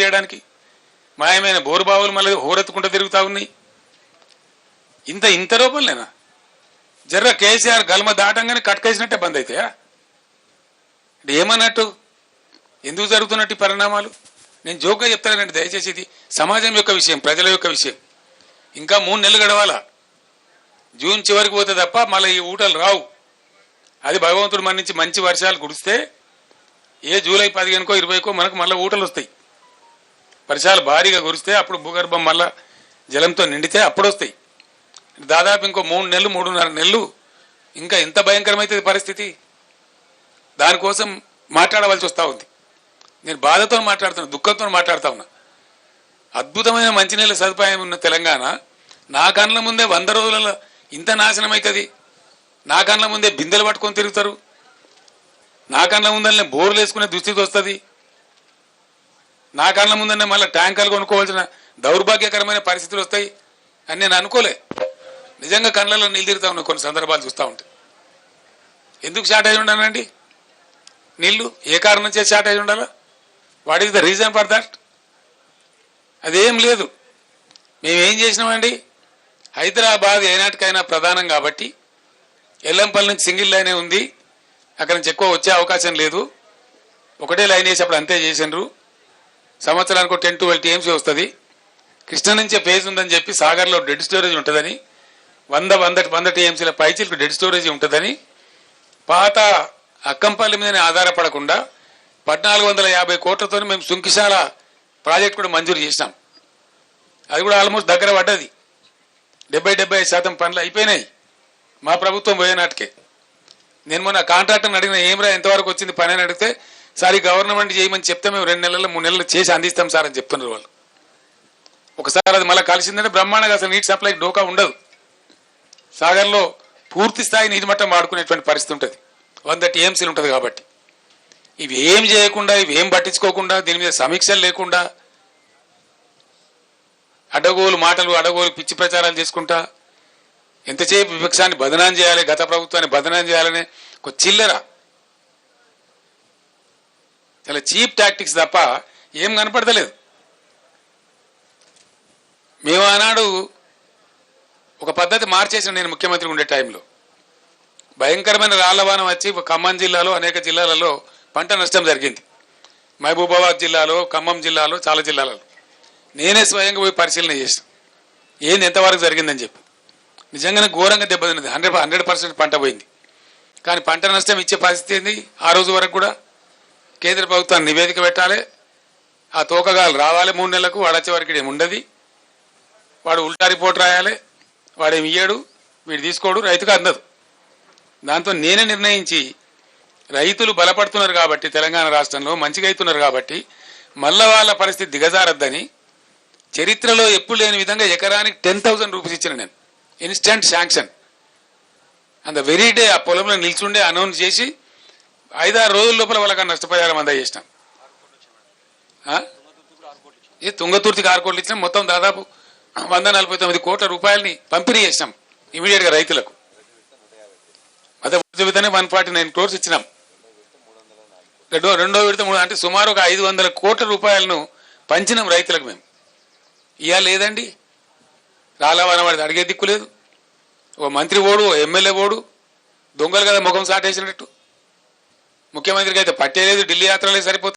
తీయడానికి మాయమైన బోరుబావులు మళ్ళీ హోరెత్తుకుంటూ తిరుగుతా ఉన్నాయి. ఇంత ఇంత రూపంలేనా? జర్ర కేసీఆర్ గల్మ దాటంగానే కట్కేసినట్టే బంద్ అవుతాయా ఏమన్నట్టు? ఎందుకు జరుగుతున్నట్టు ఈ పరిణామాలు? నేను జోక్గా చెప్తానండి దయచేసి ఇది సమాజం యొక్క విషయం ప్రజల యొక్క విషయం. ఇంకా మూడు నెలలు గడవాలా? జూన్ చివరికి పోతే తప్ప మళ్ళీ ఈ ఊటలు రావు. అది భగవంతుడు మన నుంచి మంచి వర్షాలు కురిస్తే ఏ జూలై పదిహేనుకో ఇరవైకో మనకు మళ్ళీ ఊటలు వస్తాయి. వర్షాలు భారీగా కురిస్తే అప్పుడు భూగర్భం మళ్ళా జలంతో నిండితే అప్పుడు వస్తాయి దాదాపు ఇంకో మూడు నెలలు మూడున్నర నెలలు ఇంకా ఎంత భయంకరమైతుంది పరిస్థితి? దానికోసం మాట్లాడవలసి వస్తూ ఉంది. నేను బాధతో మాట్లాడుతున్నా దుఃఖంతో మాట్లాడుతా ఉన్నా. అద్భుతమైన మంచినీళ్ళ సదుపాయం ఉన్న తెలంగాణ నా కళ్ళ ముందే వంద రోజులలో ఇంత నాశనం అవుతుంది నా కళ్ళ ముందే బిందెలు పట్టుకొని తిరుగుతారు. నా కళ్ళ ముందరనే బోర్లు వేసుకునే దుస్థితి వస్తుంది. నా కళ్ళ ముందనే మళ్ళీ ట్యాంకర్లు కొనుక్కోవాల్సిన దౌర్భాగ్యకరమైన పరిస్థితులు వస్తాయి అని నేను అనుకోలే. నిజంగా కళ్ళలో నీళ్ళు తిరుగుతా కొన్ని సందర్భాలు చూస్తూ ఉంటే. ఎందుకు షార్టేజ్ ఉండాలండి? నీళ్ళు ఏ కారణం చేసి షార్టేజ్ ఉండాలా? What is the reason for that? అదేం లేదు. మేమేం చేసినామండి? హైదరాబాద్ ఏనాటికైనా ప్రధానం కాబట్టి ఎల్లంపల్లి నుంచి సింగిల్ లైనే ఉంది. అక్కడ నుంచి ఎక్కువ వచ్చే అవకాశం లేదు. ఒకటే లైన్ వేసి అప్పుడు అంతే చేసిండ్రు. సంవత్సరానికి టెన్ ట్వెల్వ్ టీఎంసీ వస్తుంది. కృష్ణ నుంచే ఫేజ్ ఉందని చెప్పి సాగర్లో డెడ్ స్టోరేజ్ ఉంటుందని వంద వంద వంద టీఎంసీల పైచీలకు డెడ్ స్టోరేజ్ ఉంటుందని పాత అక్కంపల్లి మీదనే ఆధారపడకుండా పద్నాలుగు వందల యాభై కోట్లతో మేము సుంకిశాల ప్రాజెక్ట్ కూడా మంజూరు చేసినాం. అది కూడా ఆల్మోస్ట్ దగ్గర పడ్డది. డెబ్బై డెబ్బై ఐదు శాతం పనులు అయిపోయినాయి మా ప్రభుత్వం పోయేనాటికే. నేను మొన్న కాంట్రాక్టర్ని అడిగిన ఏమిరా ఎంతవరకు వచ్చింది పని? అని అడిగితే సార్ ఈ గవర్నమెంట్ చేయమని చెప్తే మేము రెండు నెలలు మూడు నెలలు చేసి అందిస్తాం సార్ అని చెప్తున్నారు వాళ్ళు. ఒకసారి అది మళ్ళీ కలిసిందంటే బ్రహ్మాండంగా అసలు నీటి సప్లై డోకా ఉండదు. సాగర్లో పూర్తి స్థాయి నీటి మట్టం వాడుకునేటువంటి పరిస్థితి ఉంటుంది. వంద టీఎంసీలు ఉంటుంది కాబట్టి. ఇవి ఏం చేయకుండా ఇవి ఏం పట్టించుకోకుండా దీని మీద సమీక్షలు లేకుండా అడగోలు మాటలు అడగోలు పిచ్చి ప్రచారాలు చేసుకుంటా ఎంతసేపు విపక్షాన్ని బదనాం చేయాలి గత ప్రభుత్వాన్ని బదనాం చేయాలని ఒక చిల్లర చాలా చీప్ టాక్టిక్స్ తప్ప ఏం కనపడతలేదు. మేము ఆనాడు ఒక పద్ధతి మార్చేసిన నేను ముఖ్యమంత్రి ఉండే టైంలో భయంకరమైన రాళ్ళవానం వచ్చి ఖమ్మం జిల్లాలో అనేక జిల్లాలలో పంట నష్టం జరిగింది. మహబూబాబాద్ జిల్లాలో ఖమ్మం జిల్లాలో చాలా జిల్లాలలో. నేనే స్వయంగా పోయి పరిశీలన చేసిన ఏంది ఎంతవరకు జరిగిందని చెప్పి. నిజంగానే ఘోరంగా దెబ్బతిన్నది. హండ్రెడ్ హండ్రెడ్ పర్సెంట్ పంట పోయింది. కానీ పంట నష్టం ఇచ్చే పరిస్థితి ఏంది? ఆ రోజు వరకు కూడా కేంద్ర ప్రభుత్వాన్ని నివేదిక పెట్టాలి. ఆ తోకగాలు రావాలి మూడు నెలలకు వాడు వచ్చే వరకు ఉండదు. వాడు ఉల్టా రిపోర్ట్ రాయాలి వాడేమి ఇయ్యాడు వీడు తీసుకోడు రైతుకు అందదు. దాంతో నేనే నిర్ణయించి రైతులు బలపడుతున్నారు కాబట్టి తెలంగాణ రాష్ట్రంలో మంచిగా అవుతున్నారు కాబట్టి మళ్ళా వాళ్ళ పరిస్థితి దిగజారద్దని చరిత్రలో ఎప్పుడు లేని విధంగా ఎకరానికి టెన్ థౌసండ్ రూపీస్ ఇచ్చిన నేను. Instant sanction. అంత వెరీ డే ఆ పొలంలో నిల్చుండే అనౌన్స్ చేసి ఐదారు రోజుల లోపల వాళ్ళకి నష్టపరిహారం అందజేసినాం. ఆ? ఈ తుంగతుర్తికి ఆరు కోట్లు ఇచ్చినాం. మొత్తం దాదాపు వంద నలభై తొమ్మిది కోట్ల రూపాయలని పంపిణీ చేసినాం ఇమీడియట్గా రైతులకు. అదే విధంగా వన్ ఫార్టీ నైన్ క్రోర్స్ ఇచ్చినాం. రెండో రెండో విడత మూడు అంటే సుమారు ఒక ఐదు వందల కోట్ల రూపాయలను పంచినాం రైతులకు మేము. ఇవాళ లేదండి. వాడిది అడిగే దిక్కు లేదు. ఓ మంత్రి ఓడు ఓ ఎమ్మెల్యే ఓడు దొంగలు కదా ముఖం సాటేసినట్టు. ముఖ్యమంత్రికి అయితే పట్టేలేదు ఢిల్లీ యాత్రలే సరిపోతుంది